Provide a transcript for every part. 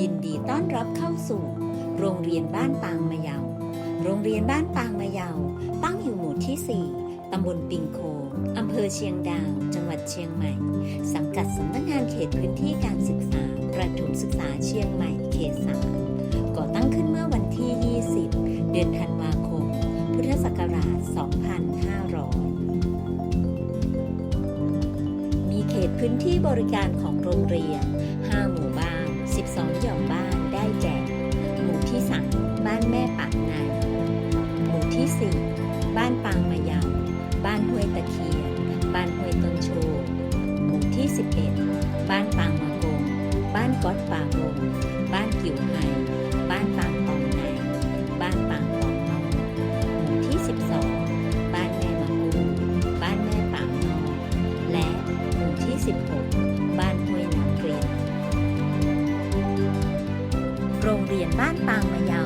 ยินดีต้อนรับเข้าสู่ โรงเรียนบ้านปางมะเยา โรงเรียนบ้านปางมะเยา ตั้งอยู่หมู่ที่ 4 ตำบลปิงโคอำเภอเชียงดาว จังหวัดเชียงใหม่ สังกัดสำนักงานเขตพื้นที่การศึกษา ประถมศึกษาเชียงใหม่ เขตสามก่อตั้งขึ้นเมื่อวันที่ 20 เดือนธันวาคม พุทธศักราช 2500 มีเขตพื้นที่บริการของโรงเรียน ที่ 4 บ้านปางมะเยาบ้านห้วยตะเคียน บ้านห้วยต้นโชว์หมู่ที่ 11 บ้านปางมะกง บ้านก๊อดป่าบงบ้านกิ่วไฮบ้านปางตองในบ้านปางตองนอกหมู่ที่ 12 บ้านแม่มะกูบ้านแม่ปางนอกและหมู่ที่ 16 บ้านห้วยน้ำเรียนโรงเรียนบ้านปางมะยา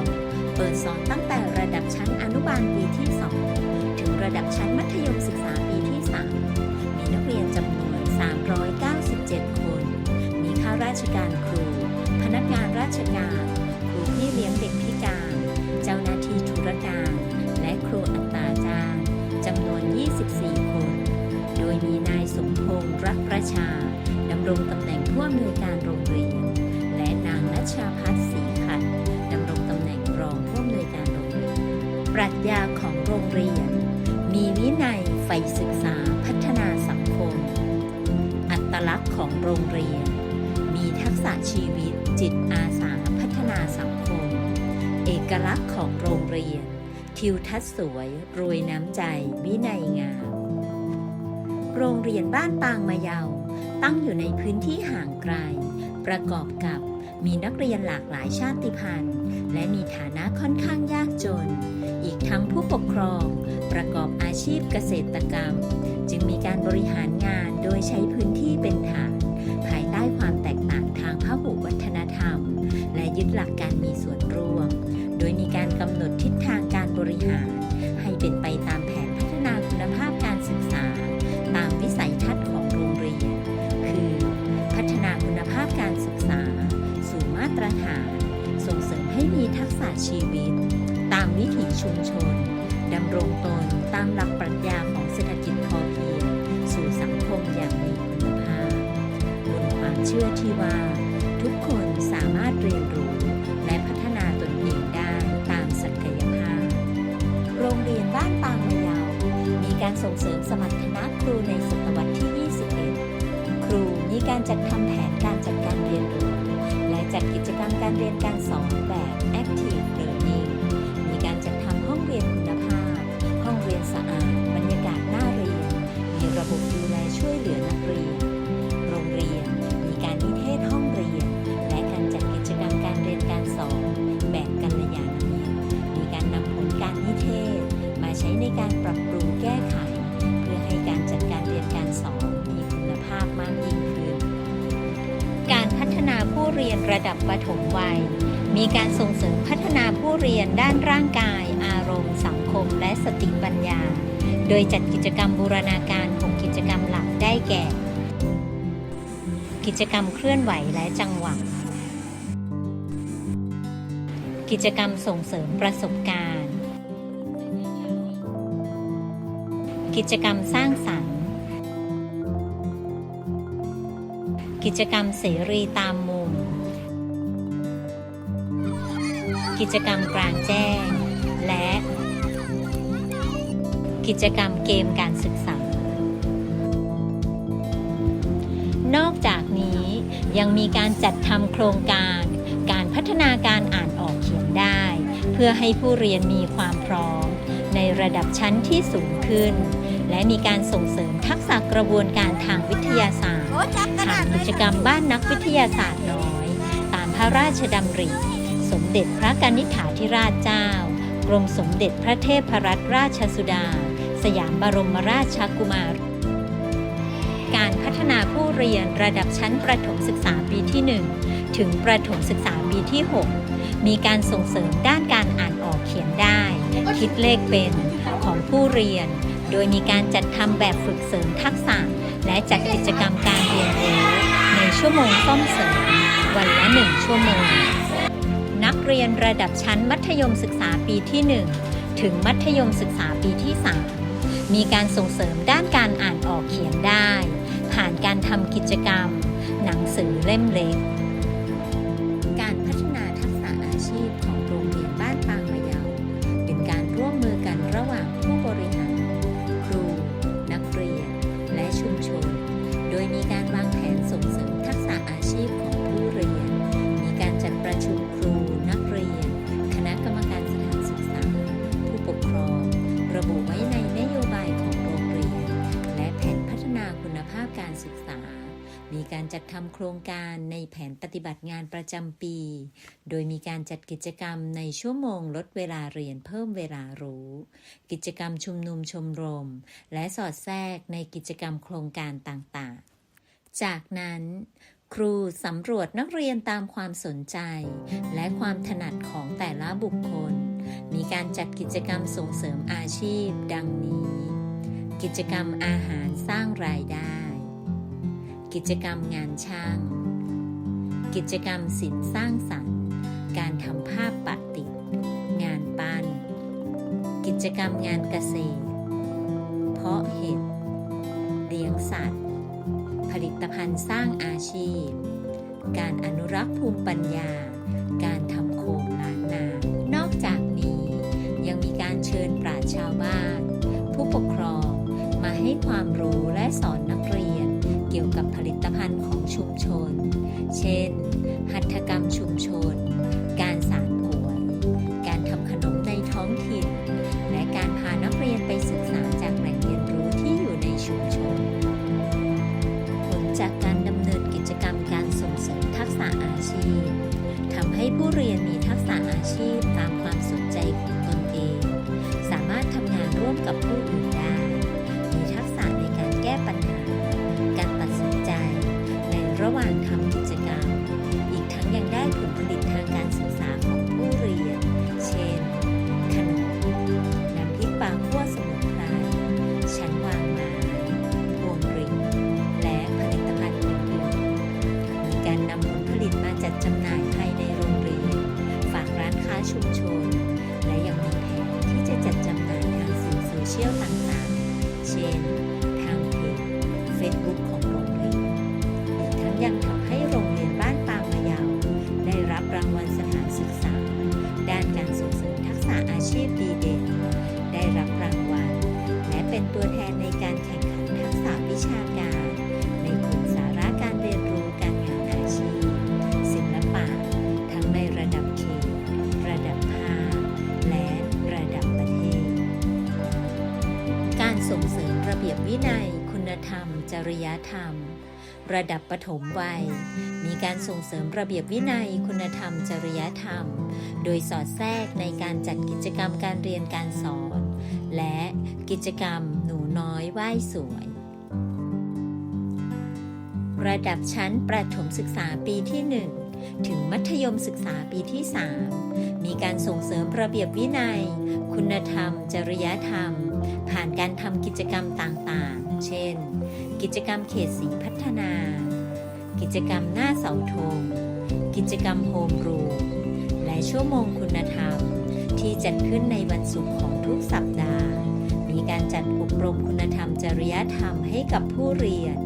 เปิดสอนตั้งแต่าลปีที่ 2 ถึงระดับชั้นมัธยมศึกษาปีที่ 3 มีนักเรียนจำนวน 397 คน มีข้าราชการค ลักษณ์ของโรงเรียน ทิวทัศน์สวยรวยน้ำใจ วินัยงาม โรงเรียนบ้านปางมะเยา ตั้งอยู่ในพื้นที่ห่างไกล ประกอบกับมีนักเรียนหลากหลายชาติพันธุ์ และมีฐานะค่อนข้างยากจน อีกทั้งผู้ปกครอง ประกอบอาชีพเกษตรกรรม จึงมีการบริหารงานโดยใช้พื้นที่เป็นฐาน ภายใต้ความแตกต่างทางพหุวัฒนธรรม และยึดหลักการมีส่วน การกำหนดทิศทางการบริหาร ให้เป็นไปตามแผนพัฒนาคุณภาพการศึกษา ตามวิสัยทัศน์ของโรงเรียน คือ พัฒนาคุณภาพการศึกษา สู่มาตรฐาน ส่งเสริมให้มีทักษะชีวิต ตามวิถีชุมชนดำรงตนตามหลักปรัชญาของเศรษฐกิจพอเพียง สู่สังคมอย่างมีคุณภาพบนความเชื่อที่ว่า ทุกคนสามารถเรียนรู้ การส่งเสริมสมรรถนะครูในศตวรรษที่ 21 ครูมีการจัดทำแผนการจัดการเรียนรู้ และจัดกิจกรรมการเรียนการสอนแบบ Active Learning มีการจัดทำห้องเรียนคุณภาพ ห้องเรียนสะอาด บรรยากาศน่าเรียน มีระบบดูแลช่วยเหลือนักเรียน การปรับปรุงแก้ไข เพื่อให้การจัดการเรียนการสอนมีคุณภาพมากยิ่งขึ้น การพัฒนาผู้เรียนระดับประถมวัย มีการส่งเสริมพัฒนาผู้เรียนด้านร่างกาย อารมณ์ สังคม และสติปัญญา โดยจัดกิจกรรมบูรณาการของกิจกรรมหลักได้แก่ กิจกรรมเคลื่อนไหวและจังหวะกิจกรรมส่งเสริมประสบการณ์ กิจกรรมสร้างสรรค์ กิจกรรมเสรีตามมุม กิจกรรมกลางแจ้ง และ กิจกรรมเกมการศึกษา นอกจากนี้ยังมีการจัดทำโครงการการพัฒนาการอ่านออกเขียนได้ เพื่อให้ผู้เรียนมีความพร้อม ในระดับชั้นที่สูงขึ้น และมีการส่งเสริมทักษะกระบวนการทางวิทยาศาสตร์ทางกิจกรรมบ้านนักวิทยาศาสตร์น้อย ตามพระราชดำริ สมเด็จพระกนิษฐาธิราชเจ้า กรมสมเด็จพระเทพรัตนราชสุดา สยามบรมราชกุมารการพัฒนาผู้เรียนระดับชั้นประถมศึกษาปีที่ 1 ถึงประถมศึกษาปีที่ 6 มีการส่งเสริมด้านการอ่าน ขียนได้ คิดเลขเป็นของผู้เรียน โดยมีการจัดทำแบบฝึกเสริมทักษะ และจัดกิจกรรมการเรียนรู้ในชั่วโมงซ่อมเสริม วันละหนึ่งชั่วโมง นักเรียนระดับชั้นมัธยมศึกษาปีที่ 1 ถึงมัธยมศึกษาปีที่ 3 มีการส่งเสริมด้านการอ่านออกเขียนได้ ผ่านการทำกิจกรรม หนังสือเล่มเล็ก รงการในแผนปฏิบัติงานประจำปี โดยมีการจัดกิจกรรมในชั่วโมงลดเวลาเรียนเพิ่มเวลารู้ กิจกรรมชุมนุมชมรม และสอดแทรกในกิจกรรมโครงการต่างๆ จากนั้นครูสำรวจนักเรียนตามความสนใจ และความถนัดของแต่ละบุคคล มีการจัดกิจกรรมส่งเสริมอาชีพ ดังนี้ กิจกรรมอาหารสร้างรายได้ กิจกรรมงานช่าง กิจกรรมศิลป์สร้างสรรค์ การทำภาพปักติด งานปั้น กิจกรรมงานเกษตร เพาะเห็ด เลี้ยงสัตว์ ผลิตภัณฑ์สร้างอาชีพ การอนุรักษ์ภูมิปัญญา การทำ กับผลิตภัณฑ์ของชุมชน เช่น หัตถกรรมชุมชน การสานกวย การทำขนมในท้องถิ่น และการพานักเรียนไปศึกษาจากแหล่งเรียนรู้ที่อยู่ในชุมชน ผลจากการดำเนินกิจกรรมการส่งเสริมทักษะอาชีพทำให้ผู้เรียนมีทักษะอาชีพ แทนในการแข่งขันทักษะวิชาการ ในกลุ่มสาระการเรียนรู้การงานอาชีพ ศิลปะ ทั้งในระดับเขต ระดับภาค และระดับประเทศ การส่งเสริมระเบียบวินัย คุณธรรม จริยธรรม ระดับปฐมวัย มีการส่งเสริมระเบียบวินัย คุณธรรม จริยธรรม โดยสอดแทรกในการจัดกิจกรรมการเรียนการสอน และกิจกรรมหนูน้อยไหว้สวย ระดับชั้นประถมศึกษาปีที่ 1 ถึงมัธยมศึกษาปีที่ 3 มีการส่งเสริมระเบียบวินัย คุณธรรม จริยธรรม ผ่านการทำกิจกรรมต่างๆ เช่น กิจกรรมเขตสีพัฒนา กิจกรรมหน้าเสาธงกิจกรรมโฮมรูมและชั่วโมงคุณธรรม ที่จัดขึ้นในวันศุกร์ของทุกสัปดาห์ มีการจัดอบรมคุณธรรมจริยธรรมให้กับผู้เรียน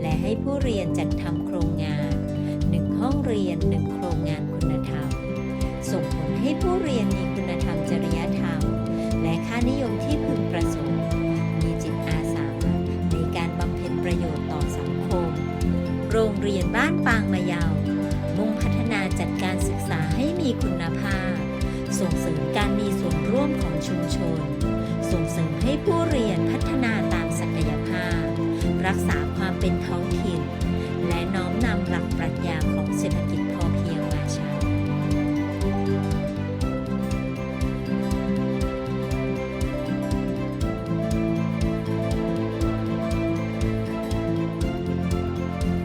และให้ผู้เรียนจัดทำโครงงานหนึ่งห้องเรียนหนึ่งโครงงานคุณธรรม ส่งผลให้ผู้เรียนมีคุณธรรมจริยธรรม และค่านิยมที่ รักษาความเป็นท้องถิ่น และน้อมนำหลักปรัชญา